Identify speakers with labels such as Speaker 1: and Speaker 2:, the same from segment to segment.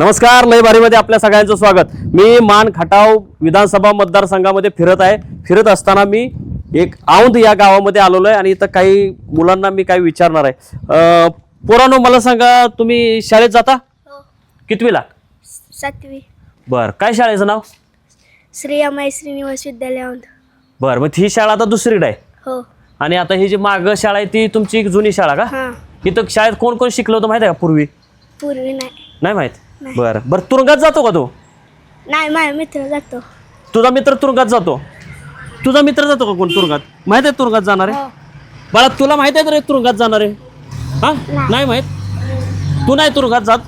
Speaker 1: नमस्कार लय बारीमध्ये आपल्या सगळ्यांचं स्वागत. मी मान खटाव विधानसभा मतदारसंघामध्ये फिरत आहे. फिरत असताना मी एक औंध या गावामध्ये आलेलो आहे आणि इथं काही मुलांना मी काही विचारणार आहे. पोरांनो मला सांगा तुम्ही शाळेत जाता?
Speaker 2: हो.
Speaker 1: कितवीला?
Speaker 2: सातवी.
Speaker 1: बर काय शाळेचं नाव?
Speaker 2: श्री अमाई श्रीनिवास विद्यालयात
Speaker 1: बर मग ही शाळा आता दुसरीकडे आहे
Speaker 2: हो.
Speaker 1: आणि आता ही जी माग शाळा आहे ती तुमची एक जुनी शाळा का?
Speaker 2: हां.
Speaker 1: इथं शाळेत कोण कोण शिकलं होतं माहिती आहे का पूर्वी?
Speaker 2: पूर्वी नाही.
Speaker 1: नाही माहीत. बरं. बरं तुरुंगात जातो का तू?
Speaker 2: नाही माझा मित्र जातो.
Speaker 1: तुझा मित्र तुरुंगात जातो? तुझा मित्र जातो का कोण तुरुंगात? माहीत आहे तुरुंगात जाणार आहे?
Speaker 2: हो.
Speaker 1: बाळा तुला माहीत आहे रे तुरुंगात जाणार आहे? हा? नाही. माहीत? तू नाही तुरुंगात जात?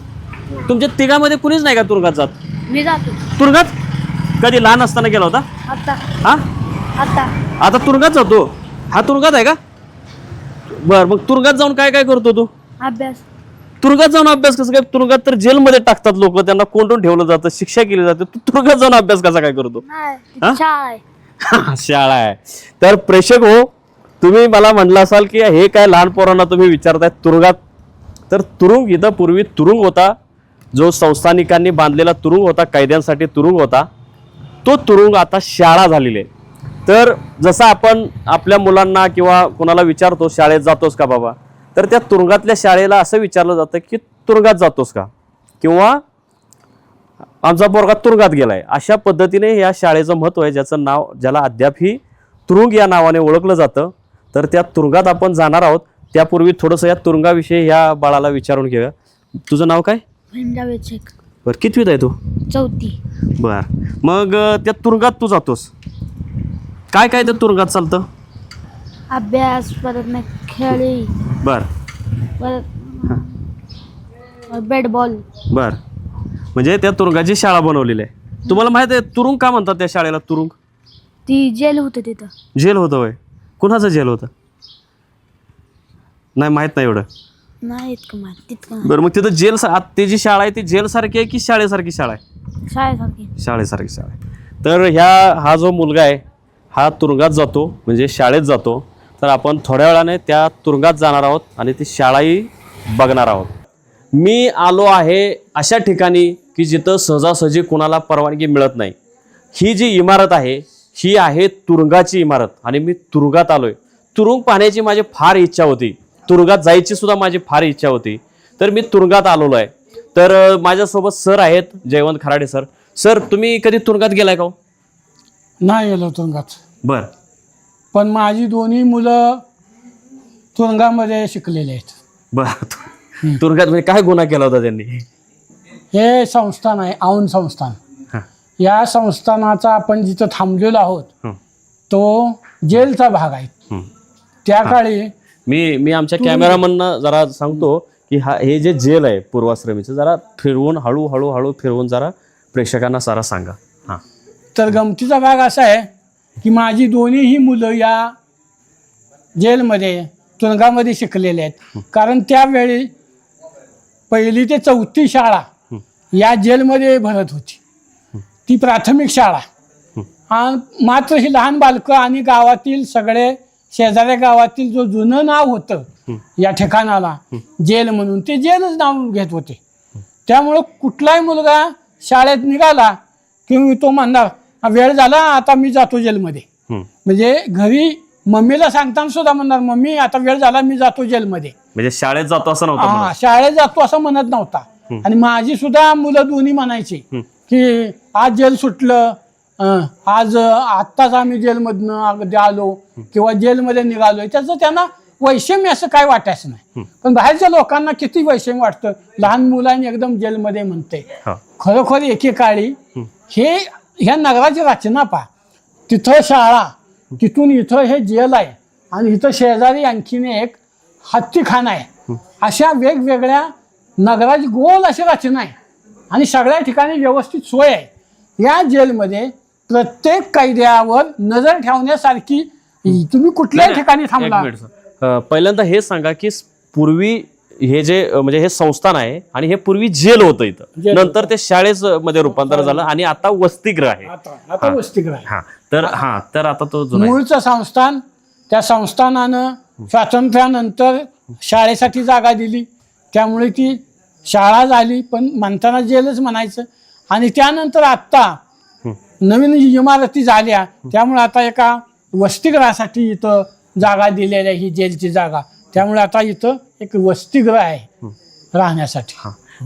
Speaker 1: तुमच्या तिघामध्ये कुणीच नाही का तुरुंगात जात?
Speaker 2: मी जातो.
Speaker 1: तुरुंगात? कधी लहान असताना गेला होता?
Speaker 2: आता.
Speaker 1: हा?
Speaker 2: आता.
Speaker 1: आता तुरुंगात जातो? हा तुरुंगात आहे का? बर मग तुरुंगात जाऊन काय काय करतो तू?
Speaker 2: अभ्यास.
Speaker 1: तुरुंगात जाऊन अभ्यास कसं काय? तुरुंगात तर जेलमध्ये टाकतात लोक त्यांना कोंडून ठेवलं जातं शिक्षा केली जाते. तू तुरुंगात जाऊन अभ्यास कसा काय करतो? हा?
Speaker 2: शाळा आहे.
Speaker 1: शाळा आहे. तर प्रेक्षक हो तुम्ही मला म्हटलं असाल की हे काय लहान पोरांना तुम्ही विचारताय तुरुंगात. तर तुरुंग इथं पूर्वी तुरुंग होता. जो संस्थानिकांनी बांधलेला तुरुंग होता कैद्यांसाठी तुरुंग होता. तो तुरुंग आता शाळा झालेली आहे. तर जसं आपण आपल्या मुलांना किंवा कोणाला विचारतो शाळेत जातोस का बाबा? तर त्या तुरुंगातल्या शाळेला असं विचारलं जातं की तुरुंगात जातोस का? किंवा आमचा पोरगा तुरुंगात गेलाय. अशा पद्धतीने या शाळेचं महत्त्व आहे ज्याचं नाव ज्याला अद्याप ही तुरुंग या नावाने ओळखलं जातं. तर त्या तुरुंगात आपण जाणार आहोत. त्यापूर्वी थोडंसं या तुरुंगाविषयी ह्या बाळाला विचारून घेऊया. तुझं नाव काय? बरं कितवीत आहे तू?
Speaker 2: चौथी.
Speaker 1: बर. मग त्या तुरुंगात तू जातोस. काय काय त्या तुरुंगात चालतं?
Speaker 2: अभ्यास परत खेळी.
Speaker 1: बर.
Speaker 2: बॅट बॉल
Speaker 1: बर. म्हणजे त्या तुरुंगाची शाळा बनवलेली आहे. तुम्हाला माहीत आहे तुरुंग का म्हणतात त्या शाळेला तुरुंग?
Speaker 2: ती जेल होतं तिथं.
Speaker 1: जेल होतं वय कुणाचं जेल होतं? नाही माहीत नाही एवढं.
Speaker 2: नाही इतकं माहिती तितकं
Speaker 1: बरं मग तिथं जेल सा- आत- ती जी शाळा आहे ती जेल सारखी आहे की शाळेसारखी शाळा आहे?
Speaker 2: शाळेसारखी.
Speaker 1: शाळेसारखी शाळा आहे. तर ह्या हा जो मुलगा आहे हा तुरुंगात जातो म्हणजे शाळेत जातो. तर आपण थोड्या वेळाने त्या तुरुंगात जाणार आहोत आणि ती शाळाही बघणार आहोत. मी आलो आहे अशा ठिकाणी की जिथं सहजासहजी कुणाला परवानगी मिळत नाही. ही जी इमारत आहे ही आहे तुरुंगाची इमारत आणि मी तुरुंगात आलोय. तुरुंग पाहण्याची माझी फार इच्छा होती. तुरुंगात जायची सुद्धा माझी फार इच्छा होती. तर मी तुरुंगात आलेलो आहे. तर माझ्यासोबत सर आहेत जयवंत खराडे सर. सर तुम्ही कधी तुरुंगात गेलाय का हो?
Speaker 3: नाही गेलो तुरुंगात.
Speaker 1: बर.
Speaker 3: पण माझी दोन्ही मुलं तुरुंगामध्ये शिकलेले आहेत.
Speaker 1: बर तुरुंगात म्हणजे काय गुन्हा केला होता त्यांनी?
Speaker 3: हे संस्थान आहे औन संस्थान. या संस्थानाचा आपण जिथं थांबलेलो आहोत तो जेलचा भाग आहे. त्या काळी
Speaker 1: मी मी आमच्या कॅमेरामननं जरा सांगतो की हा हे जे जेल आहे पूर्वाश्रमीचं जरा फिरवून हळू हळू हळू फिरवून जरा प्रेक्षकांना सारा सांगा. हां.
Speaker 3: तर गमतीचा भाग असा आहे की माझी दोन्हीही मुलं या जेलमध्ये तुरुंगामध्ये शिकलेले आहेत. कारण त्यावेळी पहिली ते चौथी शाळा या जेलमध्ये भरत होती. ती प्राथमिक शाळा. आणि मात्र ही लहान बालकं आणि गावातील सगळे शेजाऱ्या गावातील जो जुनं नाव होतं या ठिकाणाला जेल म्हणून ते जेलच नाव घेत होते. त्यामुळं कुठलाही मुलगा शाळेत निघाला की तो म्हणणार "हा, वेळ झाला आता मी जातो जेलमध्ये. म्हणजे घरी मम्मीला सांगताना सुद्धा म्हणणार मम्मी आता वेळ झाला मी जातो जेलमध्ये.
Speaker 1: म्हणजे शाळेत जातो असं नव्हतं
Speaker 3: हा
Speaker 1: म्हणत.
Speaker 3: शाळेत जातो असं म्हणत नव्हता. आणि माझी सुद्धा मुलं दोन्ही म्हणायची. की आज जेल सुटलं अं, आज अं, आत्ताच आम्ही जेलमधनं अगदी आलो किंवा जेलमध्ये निघालोय. त्याचं त्यांना वैषम्य असं काय वाटायचं नाही. पण बाहेरच्या लोकांना किती वैषम्य वाटतं? लहान मुलांनी एकदम जेलमध्ये म्हणते.
Speaker 1: हा.
Speaker 3: खरोखर एकेकाळी हे ह्या नगराची रचना पहा. तिथं शाळा तिथून इथं हे जेल आहे आणि इथं शेजारी आणखीन एक हत्तीखाना आहे. अशा वेगवेगळ्या नगराची गोल अशी रचना आहे आणि सगळ्या ठिकाणी व्यवस्थित सोय आहे. या जेलमध्ये प्रत्येक कैद्यावर नजर ठेवण्यासारखी तुम्ही कुठल्याही ठिकाणी थांबला.
Speaker 1: पहिल्यांदा हे सांगा की पूर्वी हे जे म्हणजे हे संस्थान आहे आणि हे पूर्वी जेल होतं इथं. नंतर ते शाळेच मध्ये रूपांतर झालं आणि आता वसतिगृह आहे.
Speaker 3: आता
Speaker 1: हा. तर हा तर आता तो.
Speaker 3: मूळचं संस्थान त्या संस्थानानं स्वातंत्र्यानंतर शाळेसाठी जागा दिली. त्यामुळे ती शाळा झाली पण म्हणताना जेलच म्हणायचं. आणि त्यानंतर आत्ता. नवीन इमारती झाल्या. त्यामुळे आता एका वसतिगृहासाठी इथं जागा दिलेली आहे ही जेलची जागा. त्यामुळे आता इथं एक वसतिगृह आहे राहण्यासाठी.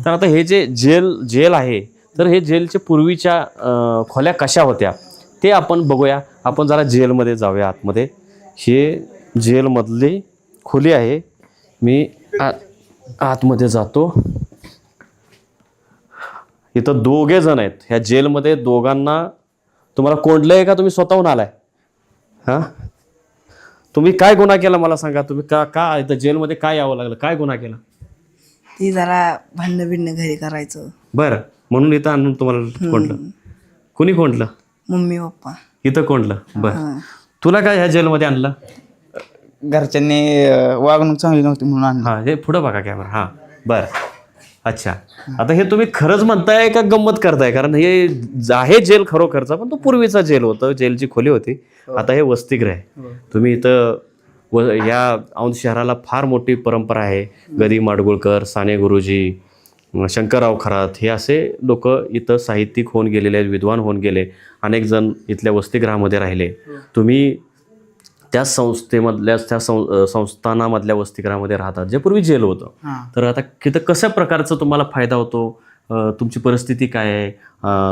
Speaker 1: तर आता हे जे जेल जेल आहे तर हे जेलच्या पूर्वीच्या अं, खोल्या कशा होत्या? ते आपण बघूया. आपण जरा जेलमध्ये जाऊया आतमध्ये. हे जेलमधली खोली आहे. मी आ- आतमध्ये जातो. इथं दोघे जण आहेत. ह्या जेलमध्ये दोघांना तुम्हाला कोंडलं आहे का? तुम्ही स्वतःहून आलाय. हां? तुम्ही काय गुन्हा केला मला सांगा. तुम्ही का का इथं जेलमध्ये काय यावं लागलं? काय गुन्हा केला?
Speaker 4: ती जरा भांडणं बिंडणं घरी करायचं.
Speaker 1: बरं. म्हणून इथं आणून तुम्हाला कोंडलं कुणी कोंडलं
Speaker 4: मम्मी पप्पा.
Speaker 1: इथं कोंडलं बरं. तुला काय ह्या जेलमध्ये आणलं?
Speaker 5: घरच्यांनी अं, वागणूक चांगली नव्हती म्हणून आणलं.
Speaker 1: हा हे पुढं बघा कॅमेरा हा. बरं. अच्छा. आता हे तुम्ही खरंच म्हणताय का गंमत करताय? कारण हे आहे जेल खरोखरचा पण तो पूर्वीचा जेल होतं जेलची खोली होती. आता हे वसतिगृह आहे. तुम्ही इथं व या औंध शहराला फार मोठी परंपरा आहे. गदी माडगुळकर साने गुरुजी शंकरराव खरात हे असे लोक इथं साहित्यिक होऊन गेलेले आहेत विद्वान होऊन गेले अनेक जण इथल्या वसतिगृहामध्ये राहिले. तुम्ही त्या संस्थेमधल्या त्या संस्थानामधल्या वसतिगृहामध्ये राहतात जे पूर्वी जेल होतं. तर आता तिथं कशा प्रकारचं तुम्हाला फायदा होतो? तुमची परिस्थिती काय आहे?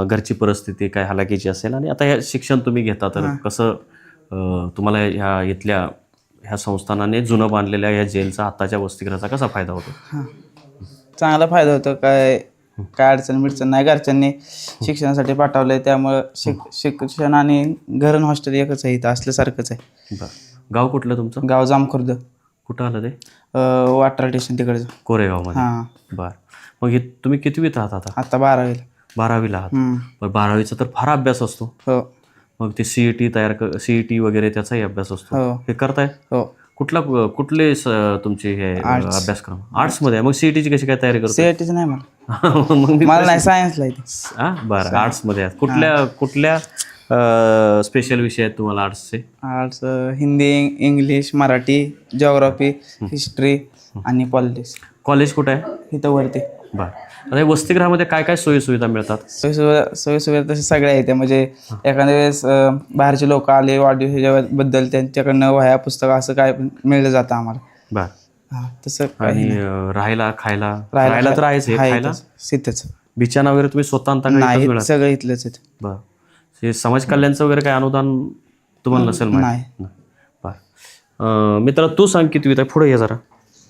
Speaker 1: घरची परिस्थिती काय हालाकीची असेल? आणि आता हे शिक्षण तुम्ही घेता तर कसं तुम्हाला ह्या इथल्या ह्या संस्थानाने जुनं बांधलेल्या ह्या जेलचा आत्ताच्या वसतिगृहाचा कसा फायदा होतो?
Speaker 5: चांगला फायदा होतो. काय काय अडचण बिडचण नाही. घरच्यांनी शिक्षणासाठी पाठवलंय. त्यामुळं शिक शिक्षण आणि घर आणि हॉस्टेल एकच आहे इथं. असल्यासारखंच आहे.
Speaker 1: बरं. गाव कुठलं तुमचं?
Speaker 5: गाव जामखुर्द.
Speaker 1: कुठं आलं ते?
Speaker 5: अं, वाटर स्टेशन तिकडचं.
Speaker 1: कोरेगावमध्ये.
Speaker 5: हां.
Speaker 1: बरं. मग हे तुम्ही कितवीत राहत आता?
Speaker 5: आता बारावीला.
Speaker 1: बारावीला आहात.
Speaker 5: हम्म.
Speaker 1: बारावीचा तर फार अभ्यास असतो.
Speaker 5: हो.
Speaker 1: मग ते सीई टी तयार कर सीई टी वगैरे त्याचाही अभ्यास असतो.
Speaker 5: हो.
Speaker 1: हे करताय?
Speaker 5: हो.
Speaker 1: कुठला कुठले स- तुमचे हे अभ्यासक्रम? आर्ट्समध्ये आहे. मग सीई टीची कशी काय तयारी करतो?
Speaker 5: सीआयटीचं नाही मला.
Speaker 1: मग मी
Speaker 5: मला नाही सायन्सला येते
Speaker 1: हा बरं आर्ट्समध्ये आहेत. कुठल्या कुठल्या स्पेशल विषय आहेत तुम्हाला आर्ट्सचे
Speaker 5: arts Hindi English Marathi geography history आणि पॉलिटिक्स
Speaker 1: कॉलेज कुठं आहे?
Speaker 5: इथं वरती.
Speaker 1: बरं. आता वसतिगृहामध्ये काय काय सोयी सुविधा मिळतात?
Speaker 5: सोयीसुविधा सोयीसुविधा तसे सगळ्या आहेत. म्हणजे एखाद्या वेळेस अं, बाहेरचे लोक आले वाढदिवस ह्याच्याबद्दल त्यांच्याकडनं वह्या पुस्तकं असं काय पण मिळलं जातं आम्हाला.
Speaker 1: बरं.
Speaker 5: हा तसं काय
Speaker 1: आणि अं, राहायला खायला? राहायला तर आहेच हे खायला? बिछाना वगैरे तुम्ही स्वतः आणता का इथंच
Speaker 5: नाही सगळं इथलंच आहे
Speaker 1: बरं. हे समाज कल्याणचं वगैरे काय अनुदान तुम्हाला नसेल माहिती?
Speaker 5: नाही.
Speaker 1: बरं. अं, मित्रा तू सांग कितवीत आहे? पुढे ये जरा.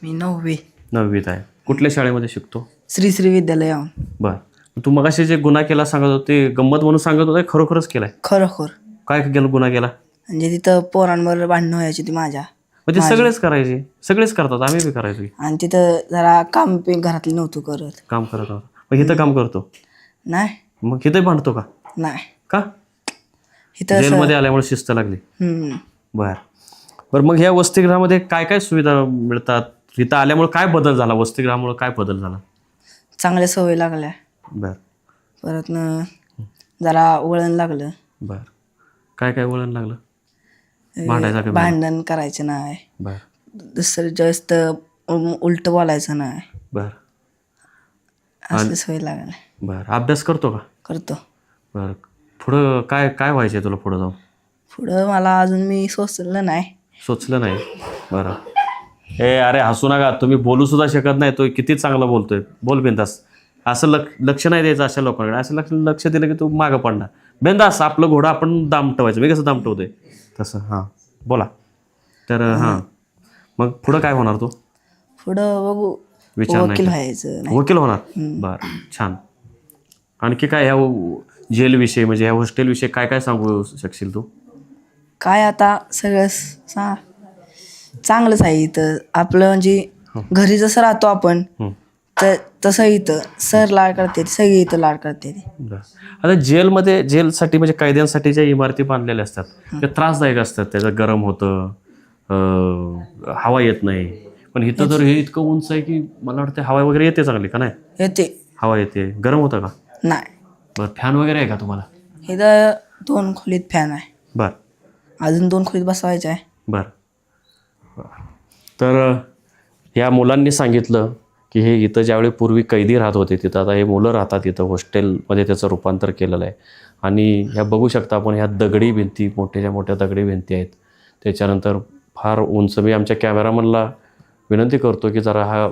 Speaker 4: मी नववी.
Speaker 1: नववीत आहे. कुठल्या शाळेमध्ये शिकतो?
Speaker 4: श्री श्री विद्यालय.
Speaker 1: बरं. तू मगाशी जे गुन्हा केला सांगत होते गंमत म्हणून सांगत होता खरोखरच केलाय?
Speaker 4: खरोखर.
Speaker 1: काय गेलं गुन्हा केला?
Speaker 4: म्हणजे तिथं पोरांबरोबर भांडणं व्हायची ती माझ्या.
Speaker 1: मग ते सगळेच करायचे. सगळेच करतात आम्ही बी करायचो की.
Speaker 4: आणि तिथं जरा काम पे घरातली नव्हतं करत.
Speaker 1: काम करत आहोत मग इथं काम करतो?
Speaker 4: नाही.
Speaker 1: मग इथं भांडतो का?
Speaker 4: नाही.
Speaker 1: का?
Speaker 4: इथं असं
Speaker 1: जेलमध्ये आल्यामुळे शिस्त लागली.
Speaker 4: हम्म.
Speaker 1: बर. बरं मग ह्या वसतिगृहामध्ये काय काय सुविधा मिळतात? इथं आल्यामुळे काय बदल झाला? वसतिगृहामुळे काय बदल झाला?
Speaker 4: चांगल्या सवय लागल्या.
Speaker 1: बर.
Speaker 4: परत न जरा वळण लागलं.
Speaker 1: बर. काय काय वळण लागलं? भांडायचा
Speaker 4: भांडण करायचं नाही.
Speaker 1: बर.
Speaker 4: दुसरं जास्त उलट बोलायचं नाही.
Speaker 1: बर.
Speaker 4: असली सवय लागल्या
Speaker 1: बर. अभ्यास करतो का?
Speaker 4: करतो.
Speaker 1: बर. पुढं काय काय व्हायचंय तुला पुढं जाऊन?
Speaker 4: पुढं मला अजून मी सोचलं नाही.
Speaker 1: सोचलं नाही? बरं. ए अरे हसू नका. तुम्ही बोलू सुद्धा शकत नाही. तो किती चांगला बोलतोय. बोल बिंदास. असं लक्ष लक्ष नाही द्यायचं अशा लोकांकडे. असं लक्ष लक्ष दिलं की तू मागं पडणार. बिंदास आपलं घोडं आपण दामटवायचं मी कसं दामटवतोय तसं हां. बोला. तर हां. मग पुढं काय होणार तू?
Speaker 4: पुढं बघू.
Speaker 1: विचार
Speaker 4: वकील
Speaker 1: केला.
Speaker 4: व्हायचं नाही.
Speaker 1: वकील होणार? बरं छान. आणखी काय ह्या जेलविषयी म्हणजे ह्या हॉस्टेलविषयी काय काय सांगू शकशील तू?
Speaker 4: काय आता सगळं सा चांगलंच आहे इथं. आपलं म्हणजे घरी जसं राहतो आपण. तर तसं इथं. सर लाड करते सगळी इथं लाड करते
Speaker 1: बरं. आता जेलमध्ये जेलसाठी म्हणजे कैद्यांसाठी ज्या इमारती बांधलेल्या असतात त्या त्रासदायक असतात. त्याचं गरम होतं अं, हवा येत नाही. पण इथं तर हे इतकं उंच आहे की मला वाटतं हवा वगैरे येते चांगली का नाही?
Speaker 4: येते.
Speaker 1: हवा येते. गरम होतं का?
Speaker 4: नाही.
Speaker 1: बरं फॅन वगैरे आहे का तुम्हाला?
Speaker 4: इथं दोन खोलीत फॅन आहे.
Speaker 1: बरं.
Speaker 4: अजून दोन खोलीत बसवायचं आहे.
Speaker 1: बरं. तर या मुलांनी सांगितलं की हे इथं ज्यावेळी पूर्वी कैदी राहत होते तिथं आता हे मुलं राहतात इथं हॉस्टेलमध्ये त्याचं रूपांतर केलेलं आहे. आणि ह्या बघू शकता आपण ह्या दगडी भिंती मोठ्याच्या मोठ्या दगडी भिंती आहेत. त्याच्यानंतर फार उंच मी आमच्या कॅमेरामनला विनंती करतो की जरा हा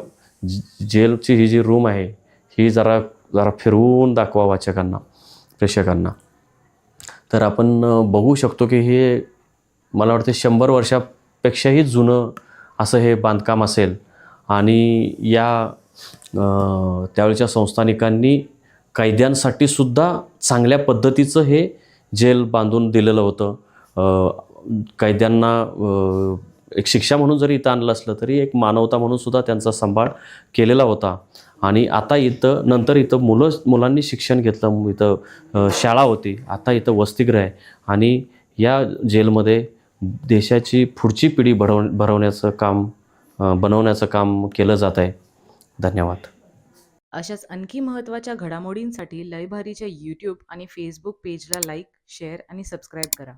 Speaker 1: जेलची ही जी रूम आहे ही जरा जरा फिरवून दाखवा वाचकांना प्रेक्षकांना. तर आपण बघू शकतो की हे मला वाटते शंभर पेक्षाही जुनं असं हे बांधकाम असेल. आणि या त्यावेळच्या संस्थानिकांनी कैद्यांसाठी सुद्धा चांगल्या पद्धतीचं हे जेल बांधून दिलेलं होतं. कैद्यांना एक शिक्षा म्हणून जरी इथं आणलं असलं तरी एक मानवता म्हणून सुद्धा त्यांचा सांभाळ केलेला होता. आणि आता इथं नंतर इथं मुलं मुलांनी शिक्षण घेतलं इथं शाळा होती. आता इथं वसतिगृह आहे. आणि या जेलमध्ये देशाची पुढची पिढी भरव भरवण्याचं काम बनवण्याचं काम केलं जात आहे. धन्यवाद.
Speaker 6: अशाच आणखी महत्त्वाच्या घडामोडींसाठी लयभारीच्या यूट्यूब आणि फेसबुक पेजला लाईक शेअर आणि सबस्क्राईब करा.